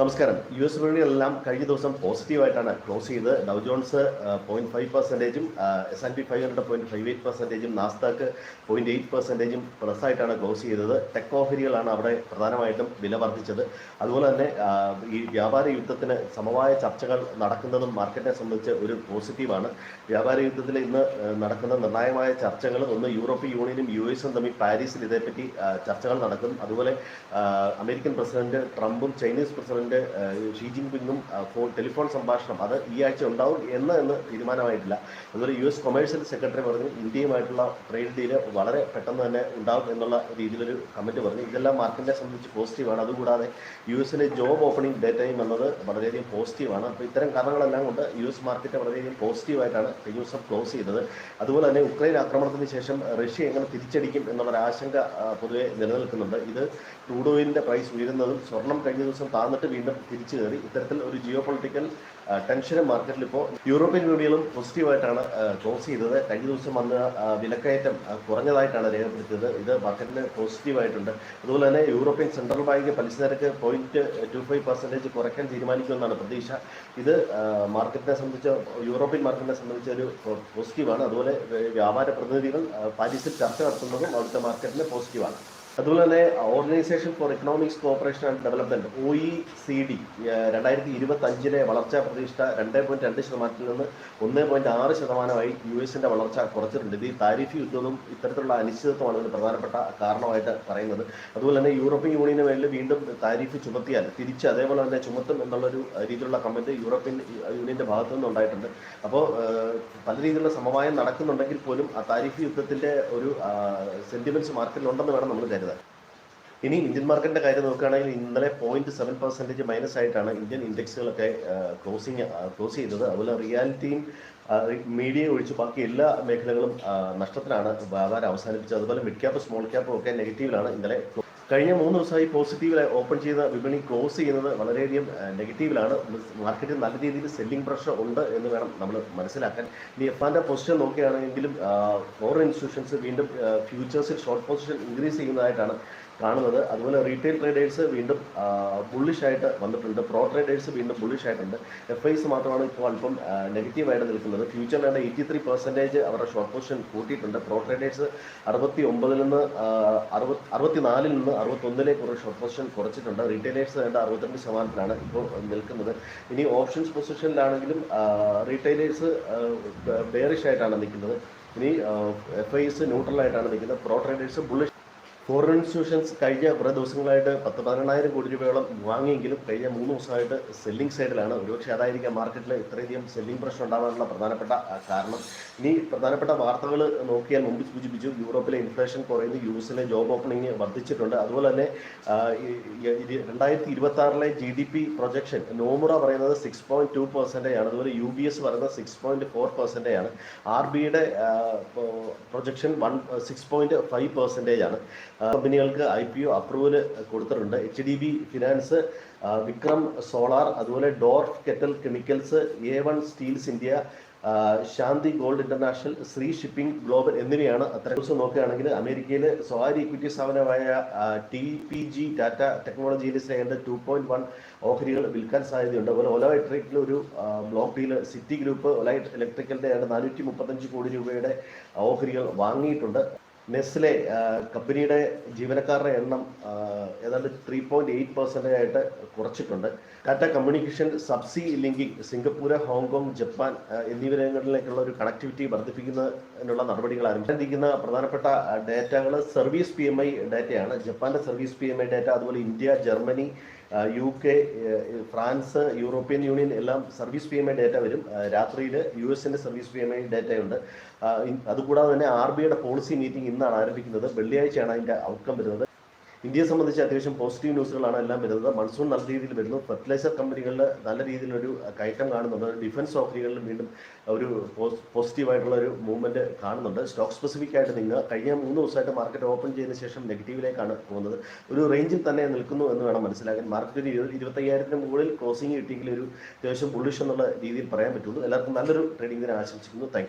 നമസ്കാരം. U S വിപണികളെല്ലാം കഴിഞ്ഞ ദിവസം പോസിറ്റീവായിട്ടാണ് ക്ലോസ് ചെയ്ത് Dow Jones point five പെർസെന്റേജും S and P five hundred point five eight പെർസെന്റേജും Nasdaq point eight പെർസെന്റേജും പ്ലസ് ആയിട്ടാണ് ക്ലോസ് ചെയ്തത്. ടെക് ഓഹരികളാണ് അവിടെ പ്രധാനമായിട്ടും വില വർദ്ധിച്ചത്. അതുപോലെ തന്നെ ഈ വ്യാപാര യുദ്ധത്തിന് സമവായ ചർച്ചകൾ നടക്കുന്നതും മാർക്കറ്റിനെ സംബന്ധിച്ച് ഒരു പോസിറ്റീവാണ് വ്യാപാര യുദ്ധത്തിൽ ഇന്ന് നടക്കുന്ന നിർണായകമായ ചർച്ചകൾ ഒന്ന് യൂറോപ്യൻ യൂണിയനും യു എസും തമ്മിൽ പാരീസിൽ ഇതേപ്പറ്റി ചർച്ചകൾ നടക്കും. അതുപോലെ അമേരിക്കൻ പ്രസിഡന്റ് ട്രംപും ചൈനീസ് പ്രസിഡന്റ് ആ, ഷീ ജിൻപിങ്ങും പിങ്ങും ഫോൺ ടെലിഫോൺ സംഭാഷണം അത് ഈ ആഴ്ച ഉണ്ടാവും എന്ന് എന്ന് തീരുമാനമായിട്ടില്ല. അതുപോലെ യു എസ് കൊമേഴ്സ്യൽ സെക്രട്ടറി പറഞ്ഞു ഇന്ത്യയുമായിട്ടുള്ള ട്രേഡ് ഡീൽ വളരെ പെട്ടെന്ന് തന്നെ ഉണ്ടാവും എന്നുള്ള രീതിയിലൊരു കമന്റ് പറഞ്ഞു. ഇതെല്ലാം മാർക്കറ്റിനെ സംബന്ധിച്ച് പോസിറ്റീവാണ് അതുകൂടാതെ യു എസിലെ ജോബ് ഓപ്പണിംഗ് ഡേറ്റയും എന്നത് വളരെയധികം പോസിറ്റീവാണ് അപ്പോൾ ഇത്തരം കാരണങ്ങളെല്ലാം കൊണ്ട് യു എസ് മാർക്കറ്റ് വളരെയധികം പോസിറ്റീവായിട്ടാണ് കഴിഞ്ഞ ദിവസം ക്ലോസ് ചെയ്തത്. അതുപോലെ തന്നെ ഉക്രൈൻ ആക്രമണത്തിന് ശേഷം റഷ്യ എങ്ങനെ തിരിച്ചടിക്കും എന്നുള്ളൊരു ആശങ്ക പൊതുവെ നിലനിൽക്കുന്നുണ്ട്. ഇത് ക്രൂഡ് ഓയിലിന്റെ പ്രൈസ് ഉയരുന്നതും സ്വർണം കഴിഞ്ഞ ദിവസം താന്നിട്ട് വീണ്ടും തിരിച്ചു കയറി. ഇത്തരത്തിൽ ഒരു ജിയോ പൊളിറ്റിക്കൽ ടെൻഷനും മാർക്കറ്റിൽ ഇപ്പോൾ യൂറോപ്യൻ യൂണിയനും പോസിറ്റീവായിട്ടാണ് ക്ലോസ് ചെയ്തത്. കഴിഞ്ഞ ദിവസം വന്ന വിലക്കയറ്റം കുറഞ്ഞതായിട്ടാണ് രേഖപ്പെടുത്തിയത്. ഇത് മാർക്കറ്റിന് പോസിറ്റീവായിട്ടുണ്ട് അതുപോലെ തന്നെ യൂറോപ്യൻ സെൻട്രൽ ബാങ്ക് പലിശ നിരക്ക് പോയിന്റ് ടു ഫൈവ് പെർസെന്റേജ് കുറയ്ക്കാൻ തീരുമാനിക്കുമെന്നാണ് പ്രതീക്ഷ. ഇത് മാർക്കറ്റിനെ സംബന്ധിച്ച് യൂറോപ്യൻ മാർക്കറ്റിനെ സംബന്ധിച്ച് ഒരു പോസിറ്റീവാണ് അതുപോലെ വ്യാപാര പ്രതിനിധികൾ പാരീസിൽ ചർച്ച നടത്തുന്നതും അവിടുത്തെ മാർക്കറ്റിന് പോസിറ്റീവാണ് അതുപോലെ തന്നെ organisation for economics cooperation and development O E C D രണ്ടായിരത്തി ഇരുപത്തി അഞ്ചിലെ വളർച്ചാ പ്രതീക്ഷ രണ്ട് പോയിന്റ് രണ്ട് ശതമാനത്തിൽ നിന്ന് ഒന്ന് പോയിന്റ് ആറ് ശതമാനമായി യു എസിന്റെ വളർച്ച കുറച്ചിട്ടുണ്ട്. ഇത് താരിഫ് യുദ്ധവും ഇത്തരത്തിലുള്ള അനിശ്ചിതത്വമാണ് ഇതിന് പ്രധാനപ്പെട്ട കാരണമായിട്ട് പറയുന്നത്. അതുപോലെ തന്നെ യൂറോപ്യൻ യൂണിയന് മേലിൽ വീണ്ടും താരിഫ് ചുമത്തിയാൽ തിരിച്ച് അതേപോലെ തന്നെ ചുമത്തും എന്നുള്ളൊരു രീതിയിലുള്ള കമന്റ് യൂറോപ്യൻ യൂണിയന്റെ ഭാഗത്തു നിന്ന് ഉണ്ടായിട്ടുണ്ട്. അപ്പോൾ പല രീതിയിലുള്ള സമവായം നടക്കുന്നുണ്ടെങ്കിൽ പോലും ആ താരിഫ് യുദ്ധത്തിന്റെ ഒരു സെന്റിമെന്റ്സ് മാർക്കറ്റിലുണ്ടെന്ന് വേണം നമ്മൾ കരുതാൻ ഇനി ഇന്ത്യൻ മാർക്കറ്റിന്റെ കാര്യം നോക്കുകയാണെങ്കിൽ ഇന്നലെ പോയിന്റ് സെവൻ പെർസെന്റേജ് മൈനസ് ആയിട്ടാണ് ഇന്ത്യൻ ഇൻഡെക്സുകളൊക്കെ ക്ലോസിങ് ക്ലോസ് ചെയ്തത്. അതുപോലെ റിയാലിറ്റിയും മീഡിയ ഒഴിച്ച് ബാക്കി എല്ലാ മേഖലകളും നഷ്ടത്തിലാണ് വ്യാപാരം അവസാനിപ്പിച്ചത്. അതുപോലെ മിഡ് ക്യാപ്പ് സ്മോൾ ക്യാപ്പും ഒക്കെ നെഗറ്റീവിലാണ് ഇന്നലെ കഴിഞ്ഞ മൂന്ന് ദിവസമായി പോസിറ്റീവിൽ ഓപ്പൺ ചെയ്ത വിപണി ക്ലോസ് ചെയ്യുന്നത് വളരെയധികം നെഗറ്റീവിലാണ് മാർക്കറ്റിൽ നല്ല രീതിയിൽ സെല്ലിംഗ് പ്രഷർ ഉണ്ട് എന്ന് വേണം നമ്മൾ മനസ്സിലാക്കാൻ. ഇനി എഫാന്റെ പൊസിഷൻ നോക്കുകയാണെങ്കിലും ഫോറിൻ ഇൻസ്റ്റിറ്റ്യൂഷൻസ് വീണ്ടും ഫ്യൂച്ചേഴ്സിൽ ഷോർട്ട് പൊസിഷൻ ഇൻക്രീസ് ചെയ്യുന്നതായിട്ടാണ് കാണുന്നത്. അതുപോലെ റീറ്റെയിൽ ട്രേഡേഴ്സ് വീണ്ടും ബുള്ളിഷ് ആയിട്ട് വന്നിട്ടുണ്ട്. പ്രോ ട്രേഡേഴ്സ് വീണ്ടും ബുള്ളിഷ് ആയിട്ടുണ്ട്. എഫ് ഐസ് മാത്രമാണ് ഇപ്പോൾ അല്പം നെഗറ്റീവായിട്ട് നിൽക്കുന്നത്. ഫ്യൂച്ചറിലാണ് എയ്റ്റി ത്രീ പെർസെന്റേജ് അവരുടെ ഷോർട്ട് പൊസിഷൻ കൂട്ടിയിട്ടുണ്ട്. പ്രോ ട്രേഡേഴ്സ് അറുപത്തി ഒമ്പതിൽ നിന്ന് അറുപത്തി അറുപത്തിനാലിൽ നിന്ന് അറുപത്തൊന്നിലേക്ക് ഒരു ഷോർട്ട് പൊസിഷൻ കുറച്ചിട്ടുണ്ട്. റീറ്റെയിലേഴ്സ് വേണ്ട അറുപത്തിരണ്ട് ശതമാനത്തിലാണ് ഇപ്പോൾ നിൽക്കുന്നത്. ഇനി ഓപ്ഷൻസ് പൊസിഷനിലാണെങ്കിലും റീറ്റെയിലേഴ്സ് ബെയറിഷ് ആയിട്ടാണ് നിൽക്കുന്നത്. ഇനി എഫ് ഐസ് ന്യൂട്രലായിട്ടാണ് നിൽക്കുന്നത്. Pro traders bullish foreign institutions കഴിഞ്ഞ കുറേ ദിവസങ്ങളായിട്ട് പത്ത് പതിനെണ്ണായിരം കോടി രൂപയോളം വാങ്ങിയെങ്കിലും കഴിഞ്ഞ മൂന്ന് ദിവസമായിട്ട് സെല്ലിംഗ് സൈഡിലാണ് ഒരുപക്ഷെ അതായിരിക്കാം മാർക്കറ്റിൽ ഇത്രയധികം സെല്ലിംഗ് പ്രശ്നം ഉണ്ടാകാനുള്ള പ്രധാനപ്പെട്ട കാരണം. ഇനി പ്രധാനപ്പെട്ട വാർത്തകൾ നോക്കിയാൽ മുമ്പ് സൂചിപ്പിച്ചു യൂറോപ്പിലെ ഇൻഫ്ലേഷൻ കുറയുന്നു യു എസിലെ ജോബ് ഓപ്പണിംഗ് വർദ്ധിച്ചിട്ടുണ്ട്. അതുപോലെ തന്നെ രണ്ടായിരത്തി ഇരുപത്തി ആറിലെ G D P projection Nomura പറയുന്നത് സിക്സ് പോയിന്റ് ടു പെർസെന്റേജ് ആണ്. അതുപോലെ യു ബി എസ് പറയുന്നത് സിക്സ് പോയിന്റ് ഫോർ പെർസെന്റേജ് ആണ്. ആർ ബിയുടെ projection one six point five percentage ആണ്. കമ്പനികൾക്ക് ഐ പി ഒ അപ്രൂവൽ കൊടുത്തിട്ടുണ്ട്. H D B finance Vikram solar അതുപോലെ Dorf Ketal chemicals A one steels India Shanti gold international Shri shipping global എന്നിവയാണ് അത്ര ദിവസം നോക്കുകയാണെങ്കിൽ അമേരിക്കയിൽ സ്വകാര്യ ഇക്വിറ്റി സ്ഥാപനമായ ടി പി ജി ടാറ്റ ടെക്നോളജിയിൽ ഏതാണ്ട് ടു പോയിന്റ് വൺ ഓഹരികൾ വിൽക്കാൻ സാധ്യതയുണ്ട്. അതുപോലെ ഒല ഇലക്ട്രിക്കിൽ ഒരു block deal Citi group Ola ഇലക്ട്രിക്കലിന്റെ നാനൂറ്റി മുപ്പത്തഞ്ച് കോടി രൂപയുടെ ഓഹരികൾ വാങ്ങിയിട്ടുണ്ട്. നെസ്ലെ കമ്പനിയുടെ ജീവനക്കാരുടെ എണ്ണം ഏതാണ്ട് ത്രീ പോയിന്റ് എയ്റ്റ് പെർസെന്റേജ് ആയിട്ട് കുറച്ചിട്ടുണ്ട്. Tata communication subsea linking Singapore Hong Kong Japan എന്നിവിടങ്ങളിലേക്കുള്ള ഒരു കണക്ടിവിറ്റി വർദ്ധിപ്പിക്കുന്നതിനുള്ള നടപടികൾ ആരംഭിക്കുന്ന പ്രധാനപ്പെട്ട ഡേറ്റകൾ സർവീസ് പി എം ഐ ഡേറ്റയാണ്. ജപ്പാന്റെ service P M I data അതുപോലെ India Germany U K France European Union എല്ലാം service P M I data വരും. രാത്രിയിൽ യു എസിന്റെ സർവീസ് പി എം ഐ ഡേറ്റയുണ്ട്. അതുകൂടാതെ തന്നെ ആർ ബിയുടെ പോളിസി മീറ്റിംഗ് ഇന്നാണ് ആരംഭിക്കുന്നത്. വെള്ളിയാഴ്ചയാണ് അതിന്റെ ഔട്ട്കം വരുന്നത്. ഇന്ത്യയെ സംബന്ധിച്ച് അത്യാവശ്യം പോസിറ്റീവ് ന്യൂസുകളാണ് എല്ലാം വരുന്നത്. മൺസൂൺ നല്ല രീതിയിൽ വരുന്നു. ഫെർട്ടിലൈസർ കമ്പനികളിൽ നല്ല രീതിയിലൊരു കയറ്റം കാണുന്നുണ്ട്. ഡിഫൻസ് ഓഫറികളിൽ വീണ്ടും ഒരു പോസിറ്റീവ് ആയിട്ടുള്ള ഒരു മൂവ്മെന്റ് കാണുന്നുണ്ട്. സ്റ്റോക്ക് സ്പെസിഫിക് ആയിട്ട് നിങ്ങൾ കഴിഞ്ഞ മൂന്ന് ദിവസമായിട്ട് മാർക്കറ്റ് ഓപ്പൺ ചെയ്തതിന് ശേഷം നെഗറ്റീവിലേക്കാണ് പോകുന്നത്. ഒരു റേഞ്ചിൽ തന്നെ നിൽക്കുന്നു എന്ന് വേണം മനസ്സിലാക്കാൻ. മാർക്കറ്റ് ഒരു ഇരുപത് ഇരുപത്തയ്യായിരത്തിന് മുകളിൽ ക്ലോസിംഗ് കിട്ടിയെങ്കിൽ ഒരു അത്യാവശ്യം ബുള്ളിഷ് എന്നുള്ള രീതിയിൽ പറയാൻ പറ്റുള്ളൂ. എല്ലാവർക്കും നല്ലൊരു ട്രേഡിംഗ് ദിനം ആശംസിക്കുന്നു. താങ്ക്